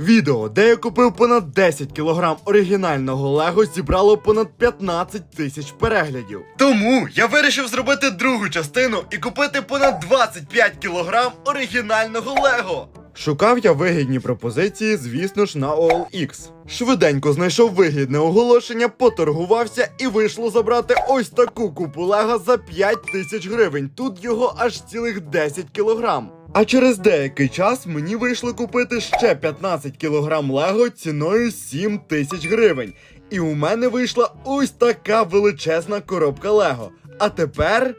Відео, де я купив понад 10 кілограм оригінального Лего, зібрало понад 15 тисяч переглядів. Тому я вирішив зробити другу частину і купити понад 25 кілограм оригінального Лего. Шукав я вигідні пропозиції, звісно ж, на OLX. Швиденько знайшов вигідне оголошення, поторгувався і вийшло забрати ось таку купу Лего за 5 тисяч гривень. Тут його аж цілих 10 кілограм. А через деякий час мені вийшло купити ще 15 кілограм Лего ціною 7 тисяч гривень. І у мене вийшла ось така величезна коробка Лего. А тепер.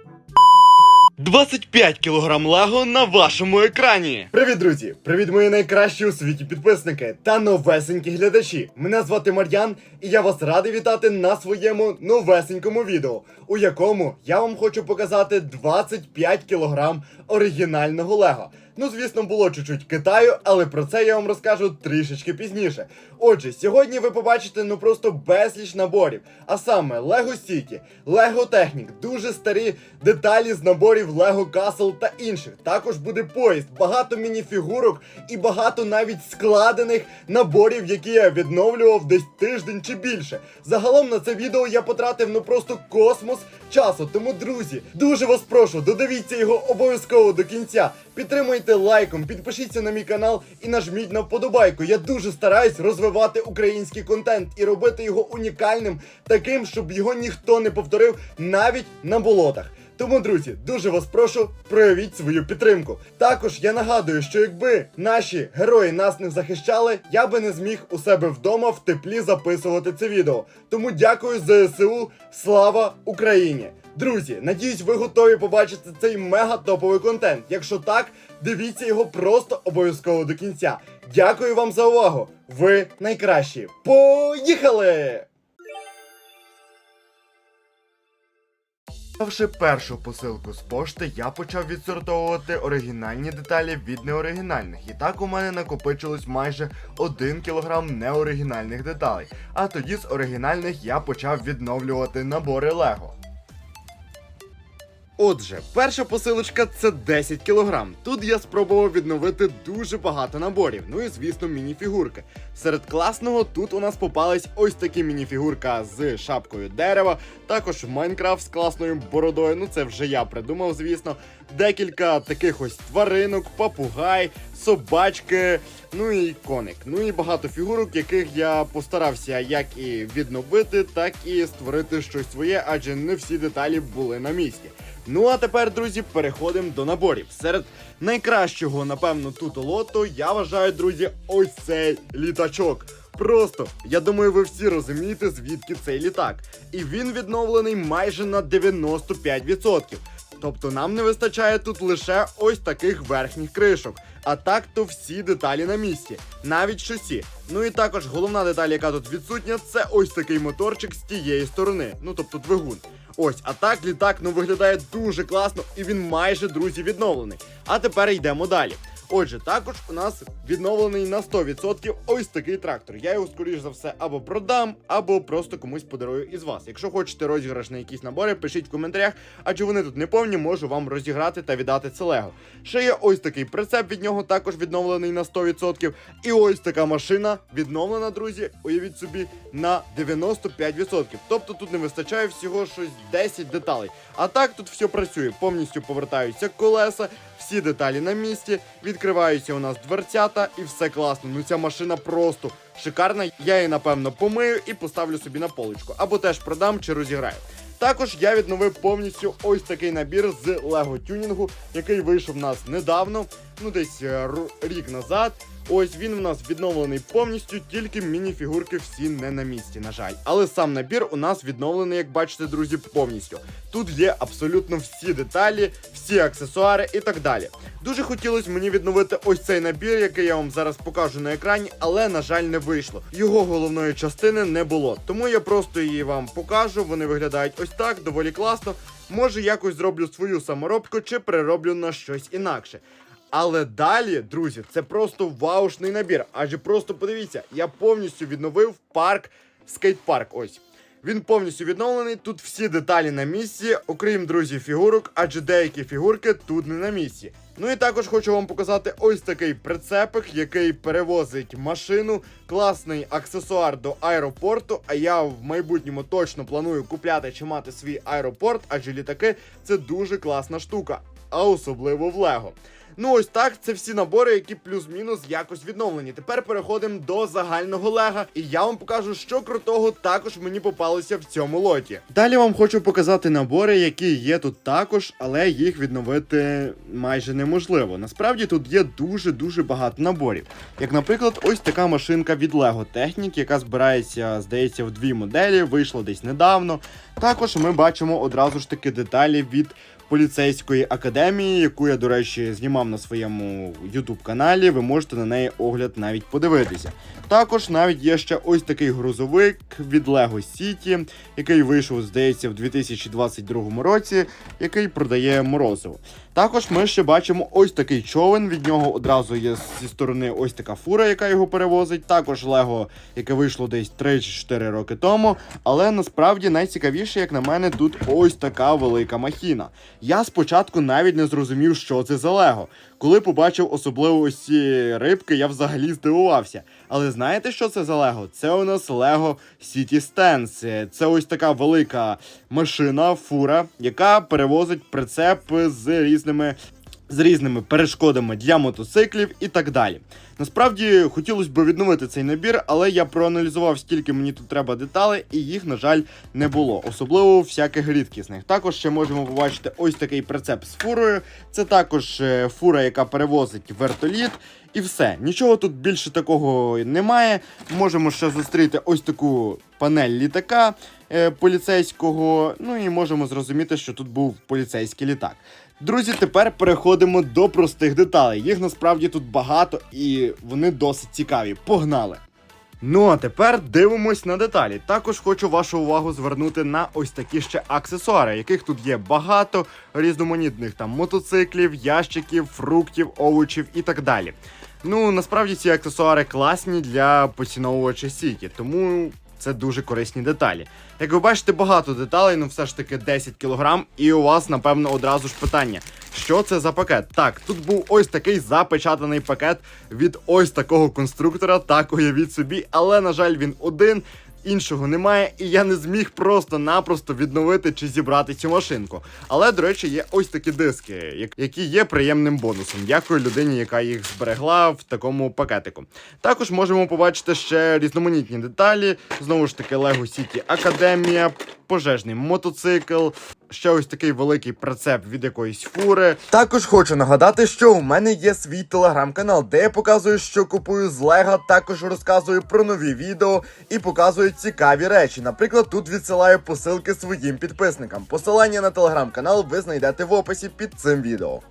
25 кілограм Лего на вашому екрані. Привіт, друзі! Привіт, мої найкращі у світі підписники та новесенькі глядачі. Мене звати Мар'ян, і я вас радий вітати на своєму новесенькому відео, у якому я вам хочу показати 25 кілограм оригінального Лего. Ну, звісно, було чуть-чуть Китаю, але про це я вам розкажу трішечки пізніше. Отже, сьогодні ви побачите ну просто безліч наборів, а саме Lego City, Lego Technic, дуже старі деталі з наборів Lego Castle та інших. Також буде поїзд, багато мініфігурок і багато навіть складених наборів, які я відновлював десь тиждень чи більше. Загалом на це відео я потратив ну просто космос часу. Тому, друзі, дуже вас прошу, додивіться його обов'язково до кінця. Підтримуйте лайком, підпишіться на мій канал і нажміть на вподобайку. Я дуже стараюсь розвивати український контент і робити його унікальним, таким, щоб його ніхто не повторив навіть на болотах. Тому, друзі, дуже вас прошу, проявіть свою підтримку. Також я нагадую, що якби наші герої нас не захищали, я би не зміг у себе вдома в теплі записувати це відео. Тому дякую ЗСУ, слава Україні! Друзі, надіюсь, ви готові побачити цей мега топовий контент. Якщо так, дивіться його просто обов'язково до кінця. Дякую вам за увагу! Ви найкращі! Поїхали! Взявши першу посилку з пошти, я почав відсортовувати оригінальні деталі від неоригінальних. І так у мене накопичилось майже 1 кг неоригінальних деталей. А тоді з оригінальних я почав відновлювати набори Лего. Отже, перша посилочка це 10 кг. Тут я спробував відновити дуже багато наборів. Ну і звісно, мініфігурки. Серед класного тут у нас попались ось такі мініфігурка з шапкою дерева, також Майнкрафт з класною бородою. Ну це вже я придумав, звісно. Декілька таких ось тваринок, папугай, собачки, ну і коник. Ну і багато фігурок, яких я постарався як і відновити, так і створити щось своє, адже не всі деталі були на місці. Ну а тепер, друзі, переходимо до наборів. Серед найкращого, напевно, тут у лото я вважаю, друзі, ось цей літачок. Просто я думаю, ви всі розумієте, звідки цей літак. І він відновлений майже на 95%. Тобто нам не вистачає тут лише ось таких верхніх кришок. А так то всі деталі на місці, навіть шасі. Ну і також головна деталь, яка тут відсутня, це ось такий моторчик з тієї сторони. Ну тобто двигун. Ось, а так літак ну виглядає дуже класно і він майже, друзі, відновлений. А тепер йдемо далі. Отже, також у нас відновлений на 100% ось такий трактор. Я його, скоріш за все, або продам, або просто комусь подарую із вас. Якщо хочете розіграш на якісь набори, пишіть в коментарях, адже вони тут не повні, можу вам розіграти та віддати це лего. Ще є ось такий прицеп від нього, також відновлений на 100%. І ось така машина відновлена, друзі. Уявіть собі, на 95%. Тобто тут не вистачає всього щось 10 деталей. А так тут все працює. Повністю повертаються колеса, всі деталі на місці, відкриваються у нас дверцята і все класно. Ну ця машина просто шикарна. Я її напевно помию і поставлю собі на поличку. Або теж продам чи розіграю. Також я відновив повністю ось такий набір з лего тюнінгу, який вийшов у нас недавно, ну десь е, рік назад. Ось він в нас відновлений повністю, тільки мініфігурки всі не на місці, на жаль. Але сам набір у нас відновлений, як бачите, друзі, повністю. Тут є абсолютно всі деталі, всі аксесуари і так далі. Дуже хотілося мені відновити ось цей набір, який я вам зараз покажу на екрані, але на жаль не вийшло. Його головної частини не було. Тому я просто її вам покажу. Вони виглядають ось так, доволі класно. Може, якось зроблю свою саморобку чи перероблю на щось інакше. Але далі, друзі, це просто ваушний набір. Адже просто подивіться, я повністю відновив парк, скейт-парк. Ось. Він повністю відновлений. Тут всі деталі на місці, окрім друзі, фігурок, адже деякі фігурки тут не на місці. Ну і також хочу вам показати ось такий прицепик, який перевозить машину. Класний аксесуар до аеропорту. А я в майбутньому точно планую купляти чи мати свій аеропорт, адже літаки це дуже класна штука, а особливо в Лего. Ну ось так, це всі набори, які плюс-мінус якось відновлені. Тепер переходимо до загального лега, і я вам покажу, що крутого також мені попалося в цьому лоті. Далі вам хочу показати набори, які є тут також, але їх відновити майже неможливо. Насправді тут є дуже дуже багато наборів. Як, наприклад, ось така машинка від Lego Technic, яка збирається, здається, в дві моделі, вийшла десь недавно. Також ми бачимо одразу ж таки деталі від поліцейської академії, яку я, до речі, знімав на своєму YouTube каналі. Ви можете на неї огляд навіть подивитися. Також навіть є ще ось такий грузовик від Lego City, який вийшов, здається, в 2022 році, який продає морозиво. Також ми ще бачимо ось такий човен. Від нього одразу є зі сторони ось така фура, яка його перевозить. Також Лего, яке вийшло десь 3 чи 4 роки тому. Але насправді найцікавіше, як на мене, тут ось така велика махіна. Я спочатку навіть не зрозумів, що це за Лего. Коли побачив особливо ці рибки, я взагалі здивувався. Але знаєте, що це за Лего? Це у нас Лего City Stance. Це ось така велика машина, фура, яка перевозить прицеп з різними. З різними перешкодами для мотоциклів і так далі. Насправді хотілося б відновити цей набір, але я проаналізував, скільки мені тут треба деталей, і їх, на жаль, не було, особливо всяких рідкісних. Також ще можемо побачити ось такий прицеп з фурою. Це також е, фура, яка перевозить вертоліт. І все. Нічого тут більше такого немає. Можемо ще зустріти ось таку панель літака е, поліцейського. Ну і можемо зрозуміти, що тут був поліцейський літак. Друзі, тепер переходимо до простих деталей. Їх насправді тут багато і вони досить цікаві. Погнали! Ну а тепер дивимось на деталі. Також хочу вашу увагу звернути на ось такі ще аксесуари, яких тут є багато різноманітних там мотоциклів, ящиків, фруктів, овочів і так далі. Ну насправді ці аксесуари класні для поціновувача Сіті, тому це дуже корисні деталі. Як ви бачите, багато деталей, ну все ж таки 10 кг, і у вас, напевно, одразу ж питання. Що це за пакет? Так, тут був ось такий запечатаний пакет від ось такого конструктора, так уявіть собі, але, на жаль, він один. Іншого немає, і я не зміг просто-напросто відновити чи зібрати цю машинку. Але, до речі, є ось такі диски, які є приємним бонусом. Дякую людині, яка їх зберегла в такому пакетику. Також можемо побачити ще різноманітні деталі. Знову ж таки, Lego City Академія, пожежний мотоцикл. Ще ось такий великий прицеп від якоїсь фури. Також хочу нагадати, що у мене є свій телеграм-канал, де я показую, що купую з Лего. Також розказую про нові відео і показую цікаві речі. Наприклад, тут відсилаю посилки своїм підписникам. Посилання на телеграм-канал ви знайдете в описі під цим відео.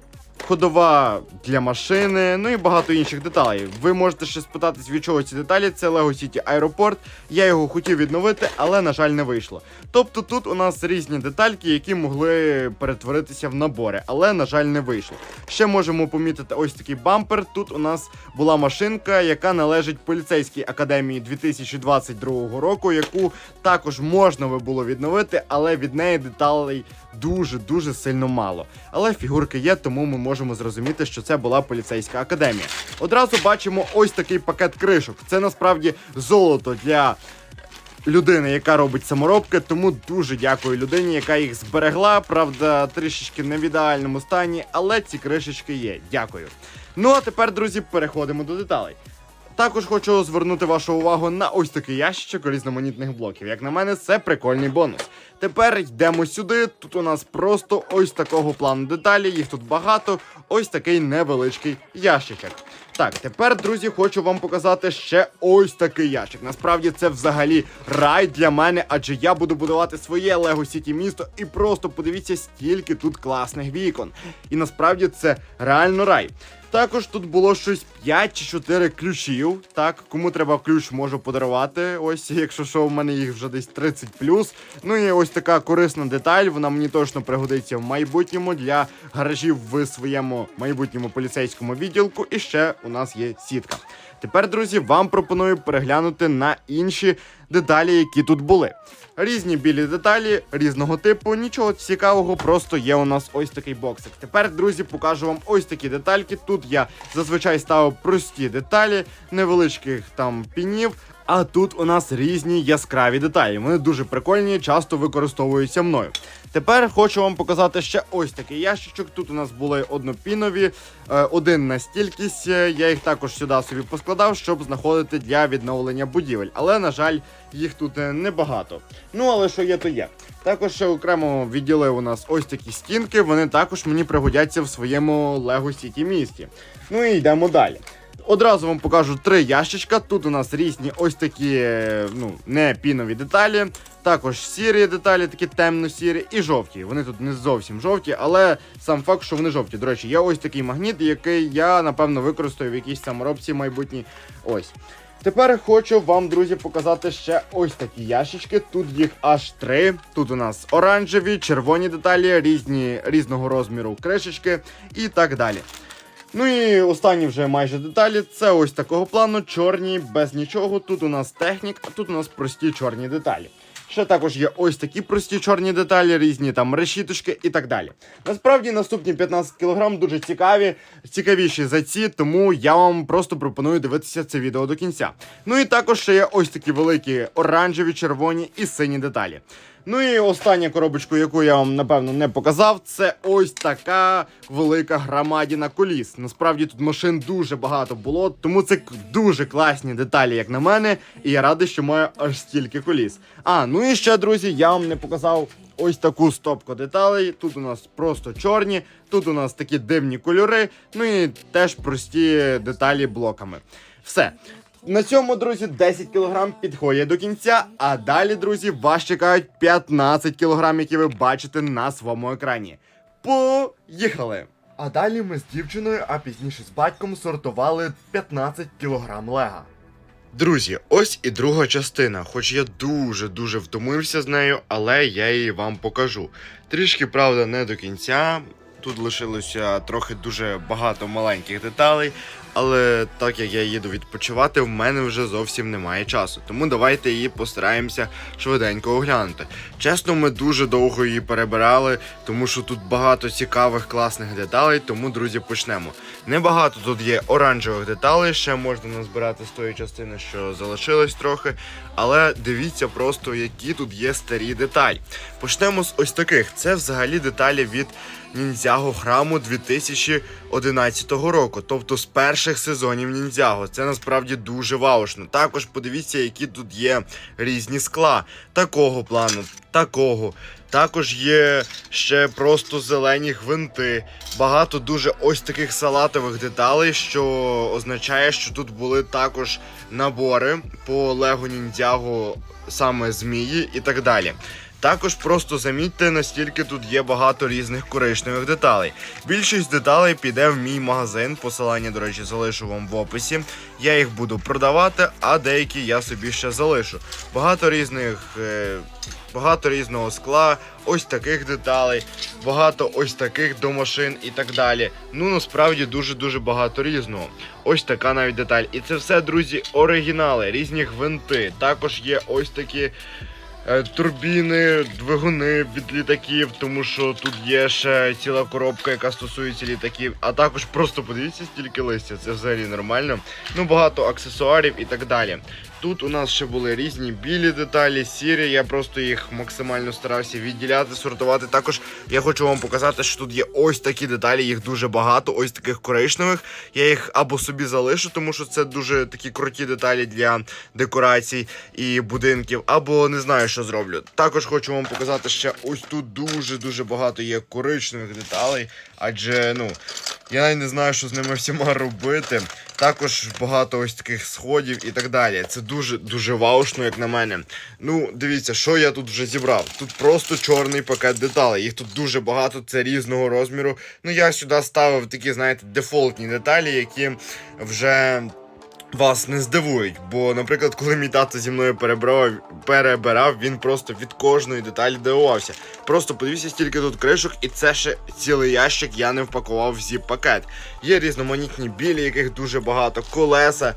Ходова для машини, ну і багато інших деталей. Ви можете ще спитатись, від чого ці деталі. Це Lego City Аеропорт. Я його хотів відновити, але на жаль не вийшло. Тобто тут у нас різні детальки, які могли перетворитися в набори, але на жаль не вийшло. Ще можемо помітити ось такий бампер. Тут у нас була машинка, яка належить поліцейській академії 2022 року, яку також можна би було відновити, але від неї деталей дуже дуже сильно мало. Але фігурки є, тому ми можемо зрозуміти, що це була поліцейська академія. Одразу бачимо ось такий пакет кришок. Це насправді золото для. Людини, яка робить саморобки, тому дуже дякую людині, яка їх зберегла. Правда, трішечки не в ідеальному стані, але ці кришечки є. Дякую. Ну а тепер, друзі, переходимо до деталей. Також хочу звернути вашу увагу на ось такий ящичок різноманітних блоків. Як на мене, це прикольний бонус. Тепер йдемо сюди. Тут у нас просто ось такого плану деталі, їх тут багато. Ось такий невеличкий ящичок. Так, тепер, друзі, хочу вам показати ще ось такий ящик. Насправді це взагалі рай для мене, адже я буду будувати своє Lego City місто і просто подивіться, стільки тут класних вікон. І насправді це реально рай. Також тут було щось 5 чи 4 ключів. Так, кому треба ключ, можу подарувати. Ось, якщо що, в мене їх вже десь 30 Ну і ось така корисна деталь. Вона мені точно пригодиться в майбутньому для гаражів в своєму майбутньому поліцейському відділку. І ще у нас є сітка. Тепер, друзі, вам пропоную переглянути на інші деталі, які тут були. Різні білі деталі різного типу, нічого цікавого, просто є у нас ось такий боксик. Тепер, друзі, покажу вам ось такі детальки. Тут я зазвичай ставив прості деталі, невеличких там пінів. А тут у нас різні яскраві деталі. Вони дуже прикольні, часто використовуються мною. Тепер хочу вам показати ще ось такий ящичок. Тут у нас були однопінові, е, один на стількість. Е, Я їх також сюди собі поскладав, щоб знаходити для відновлення будівель. Але, на жаль, їх тут е, небагато. Ну, але що є, то є. Також ще окремо відділив у нас ось такі стінки. Вони також мені пригодяться в своєму Lego City місті. Ну і йдемо далі. Одразу вам покажу три ящичка. Тут у нас різні ось такі, ну, не пінові деталі. Також сірі деталі, такі темно-сірі і жовті. Вони тут не зовсім жовті, але сам факт, що вони жовті. До речі, є ось такий магніт, який я напевно використаю в якійсь саморобці майбутній. Ось. Тепер хочу вам, друзі, показати ще ось такі ящички. Тут їх аж три. Тут у нас оранжеві, червоні деталі, різні різного розміру кришечки і так далі. Ну і останні вже майже деталі. Це ось такого плану, чорні, без нічого. Тут у нас технік, а тут у нас прості чорні деталі. Ще також є ось такі прості чорні деталі, різні там решіточки і так далі. Насправді наступні 15 кг дуже цікаві, цікавіші за ці, тому я вам просто пропоную дивитися це відео до кінця. Ну і також ще є ось такі великі оранжеві, червоні і сині деталі. Ну і остання коробочку, яку я вам напевно не показав, це ось така велика громадіна коліс. Насправді тут машин дуже багато було, тому це дуже класні деталі, як на мене, і я радий, що маю аж стільки коліс. А, ну і ще, друзі, я вам не показав ось таку стопку деталей. Тут у нас просто чорні, тут у нас такі дивні кольори, ну і теж прості деталі блоками. Все. На цьому, друзі, 10 кг підходять до кінця. А далі, друзі, вас чекають 15 кг, які ви бачите на своєму екрані. Поїхали! А далі ми з дівчиною, а пізніше з батьком сортували 15 кг лега. Друзі, ось і друга частина. Хоч я дуже-дуже втомився з нею, але я її вам покажу. Трішки, правда, не до кінця. Тут лишилося трохи дуже багато маленьких деталей, але так як я їду відпочивати, в мене вже зовсім немає часу. Тому давайте її постараємося швиденько оглянути. Чесно, ми дуже довго її перебирали, тому що тут багато цікавих класних деталей. Тому, друзі, почнемо. Небагато тут є оранжевих деталей, ще можна назбирати з тої частини, що залишилось трохи. Але дивіться просто, які тут є старі деталі. Почнемо з ось таких. Це взагалі деталі від Ніндзяго храму 2011 року, тобто з перших сезонів Ніндзяго. Це насправді дуже ваушно. Також подивіться, які тут є різні скла такого плану, такого. Також є ще просто зелені гвинти. Багато дуже ось таких салатових деталей, що означає, що тут були також набори по Лего Ніндзяго, саме змії і так далі. Також просто замітьте, настільки тут є багато різних коричневих деталей. Більшість деталей піде в мій магазин. Посилання, до речі, залишу вам в описі. Я їх буду продавати, а деякі я собі ще залишу. Багато різних. Е- Багато різного скла, ось таких деталей, багато ось таких до машин і так далі. Ну насправді дуже-дуже багато різного. Ось така навіть деталь. І це все, друзі, оригінали, різні гвинти. Також є ось такі турбіни, двигуни від літаків, тому що тут є ще ціла коробка, яка стосується літаків. А також просто подивіться стільки листя, це взагалі нормально. Ну, багато аксесуарів і так далі. Тут у нас ще були різні білі деталі, сірі. Я просто їх максимально старався відділяти, сортувати. Також я хочу вам показати, що тут є ось такі деталі, їх дуже багато, ось таких коричневих. Я їх або собі залишу, тому що це дуже такі круті деталі для декорацій і будинків, або не знаю, що зроблю. Також хочу вам показати ще ось тут дуже-дуже багато є коричневих деталей, адже ну. Я не знаю, що з ними всіма робити. Також багато ось таких сходів і так далі. Це дуже дуже ваушно, як на мене. Ну, дивіться, що я тут вже зібрав. Тут просто чорний пакет деталей. Їх тут дуже багато, це різного розміру. Ну, я сюди ставив такі, знаєте, дефолтні деталі, які вже. Вас не здивують, бо, наприклад, коли мій тато зі мною перебрав, перебирав, він просто від кожної деталі дивувався. Просто подивіться, стільки тут кришок, і це ще цілий ящик я не впакував в зіп пакет. Є різноманітні білі, яких дуже багато, колеса,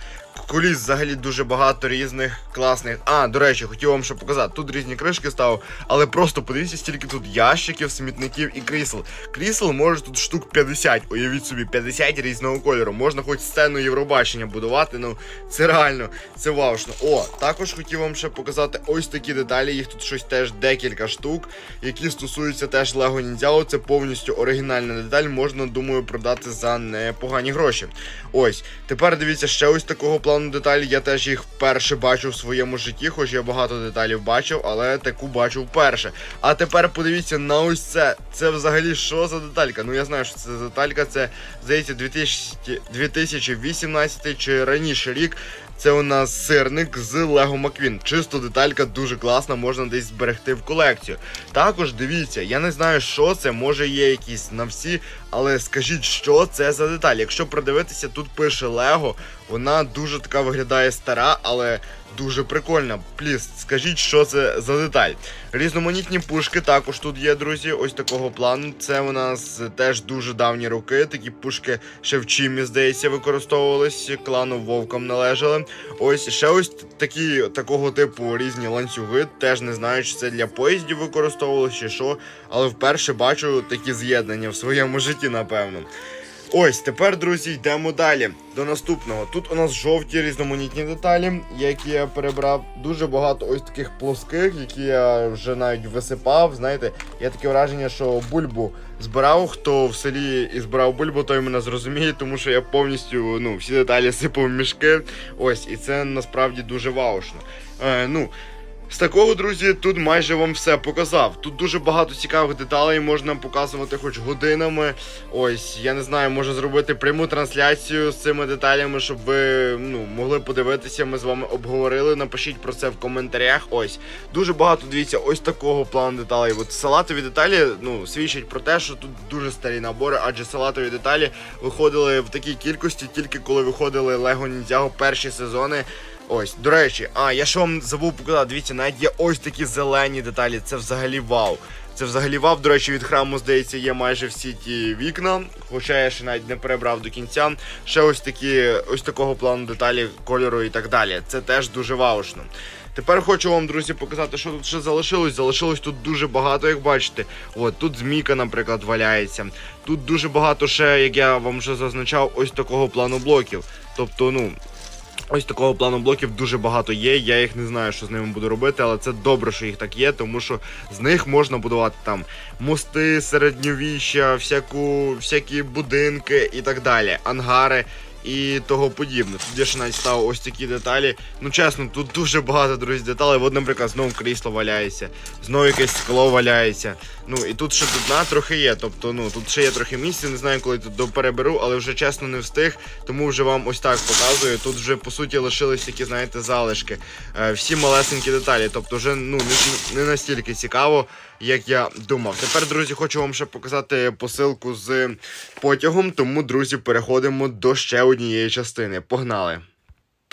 Куліс взагалі дуже багато різних класних. А, до речі, хотів вам ще показати. Тут різні кришки ставив, але просто подивіться, стільки тут ящиків, смітників і крісел. Крісел може тут штук 50. Уявіть собі, 50 різного кольору. Можна хоч сцену Євробачення будувати. Ну це реально, це ваушно. О, також хотів вам ще показати ось такі деталі. Їх тут щось теж декілька штук, які стосуються теж Lego Ninjago. Це повністю оригінальна деталь. Можна, думаю, продати за непогані гроші. Ось, тепер дивіться, ще ось такого плану деталі. Я теж їх вперше бачу в своєму житті, хоч я багато деталів бачив, але таку бачу вперше. А тепер подивіться на ось це. Це взагалі що за деталька? Ну я знаю, що це деталька. Це здається 2000, 2018 чи раніше рік. Це у нас сирник з Lego McQueen. Чисто деталька дуже класна, можна десь зберегти в колекцію. Також дивіться, я не знаю, що це, може є якісь на всі, але скажіть, що це за деталь. Якщо придивитися, тут пише Лего, вона дуже така виглядає стара, але дуже прикольна. Пліс, скажіть, що це за деталь. Різноманітні пушки також тут є, друзі. Ось такого плану. Це у нас теж дуже давні роки. Такі пушки ще в чимі, здається, використовувались. Клану вовкам належали. Ось ще ось такі такого типу різні ланцюги. Теж не знаю, чи це для поїздів використовувалось чи що. Але вперше бачу такі з'єднання в своєму житті, напевно. Ось тепер, друзі, йдемо далі до наступного. Тут у нас жовті різноманітні деталі, які я перебрав. Дуже багато ось таких плоских, які я вже навіть висипав. Знаєте, є таке враження, що бульбу збирав. Хто в селі і збирав бульбу, той мене зрозуміє, тому що я повністю ну, всі деталі сипав в мішки. Ось, і це насправді дуже ваушно. Е, ну, з такого, друзі, тут майже вам все показав. Тут дуже багато цікавих деталей можна показувати хоч годинами. Ось, я не знаю, може зробити пряму трансляцію з цими деталями, щоб ви ну, могли подивитися. Ми з вами обговорили. Напишіть про це в коментарях. Ось. Дуже багато, дивіться, ось такого плану деталей. От салатові деталі ну, свідчать про те, що тут дуже старі набори, адже салатові деталі виходили в такій кількості, тільки коли виходили Lego Ninjago перші сезони. Ось, до речі, а я ж вам забув показати, дивіться, навіть є ось такі зелені деталі, це взагалі вау. Це взагалі вау, до речі, від храму, здається, є майже всі ті вікна, хоча я ще навіть не перебрав до кінця. Ще ось такі, ось такого плану деталі, кольору і так далі. Це теж дуже ваушно. Тепер хочу вам, друзі, показати, що тут ще залишилось. Залишилось тут дуже багато, як бачите. От тут змійка, наприклад, валяється. Тут дуже багато ще, як я вам вже зазначав, ось такого плану блоків. Тобто, ну, Ось такого плану блоків дуже багато є. Я їх не знаю, що з ними буду робити, але це добре, що їх так є, тому що з них можна будувати там мости, середньовіща, всяку, всякі будинки і так далі, ангари. І того подібне. Тут я ще навіть став ось такі деталі. Ну чесно, тут дуже багато друзі деталей. От, наприклад, знову крісло валяється, знову якесь скло валяється. Ну і тут ще дна трохи є. Тобто, ну тут ще є трохи місця, не знаю, коли тут переберу, але вже чесно не встиг. Тому вже вам ось так показую. Тут вже по суті лишились такі, знаєте, залишки. Е, всі малесенькі деталі. Тобто, вже ну не настільки цікаво, як я думав. Тепер, друзі, хочу вам ще показати посилку з потягом. Тому, друзі, переходимо до ще однієї частини. Погнали!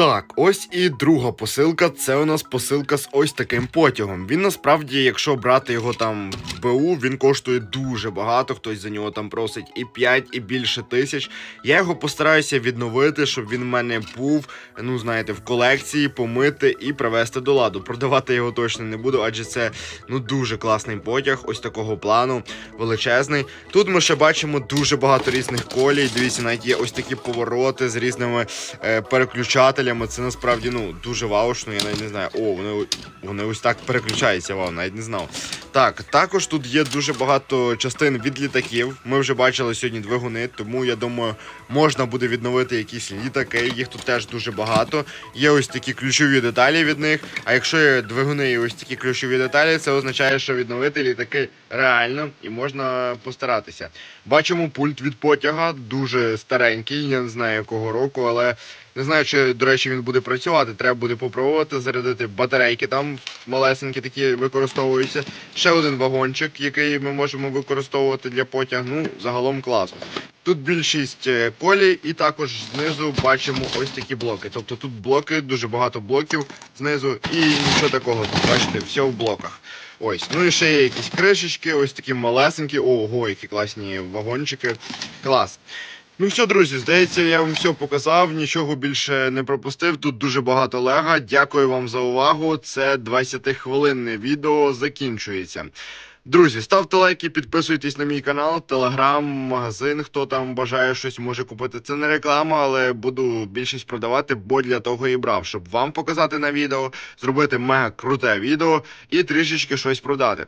Так, ось і друга посилка. Це у нас посилка з ось таким потягом. Він насправді, якщо брати його там в БУ, він коштує дуже багато. Хтось за нього там просить і 5, і більше тисяч. Я його постараюся відновити, щоб він в мене був, ну знаєте, в колекції, помити і привезти до ладу. Продавати його точно не буду, адже це ну дуже класний потяг, ось такого плану, величезний. Тут ми ще бачимо дуже багато різних колій. Дивіться, навіть є ось такі повороти з різними е, переключателями. Це насправді ну дуже ваушно. Я навіть не знаю. О, вони, вони ось так переключаються. Вау, навіть не знав. Так, також тут є дуже багато частин від літаків. Ми вже бачили сьогодні двигуни, тому я думаю, можна буде відновити якісь літаки. Їх тут теж дуже багато. Є ось такі ключові деталі від них. А якщо є двигуни і ось такі ключові деталі, це означає, що відновити літаки реально і можна постаратися. Бачимо пульт від потяга, дуже старенький, я не знаю якого року, але не знаю, чи, до речі, він буде працювати. Треба буде попробувати зарядити батарейки там малесенькі такі використовуються. Ще один вагончик, який ми можемо використовувати для потяг. Ну, загалом класно. Тут більшість е, колій, і також знизу бачимо ось такі блоки. Тобто тут блоки, дуже багато блоків знизу і нічого такого. Бачите, все в блоках. Ось, ну і ще є якісь кришечки, ось такі малесенькі. Ого, які класні вагончики. Клас. Ну все, друзі, здається, я вам все показав, нічого більше не пропустив. Тут дуже багато лега. Дякую вам за увагу. Це 20-хвилинне відео закінчується. Друзі, ставте лайки, підписуйтесь на мій канал, телеграм, магазин. Хто там бажає щось може купити. Це не реклама, але буду більшість продавати, бо для того і брав, щоб вам показати на відео, зробити мега круте відео і трішечки щось продати.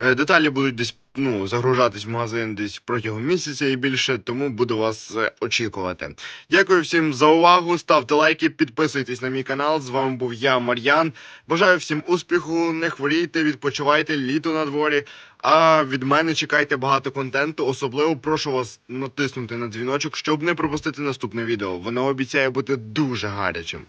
Е, Деталі будуть десь ну, загружатись в магазин десь протягом місяця і більше, тому буду вас е, очікувати. Дякую всім за увагу. Ставте лайки, підписуйтесь на мій канал. З вами був я, Мар'ян. Бажаю всім успіху, не хворійте, відпочивайте, літо на дворі. А від мене чекайте багато контенту. Особливо прошу вас натиснути на дзвіночок, щоб не пропустити наступне відео. Воно обіцяє бути дуже гарячим.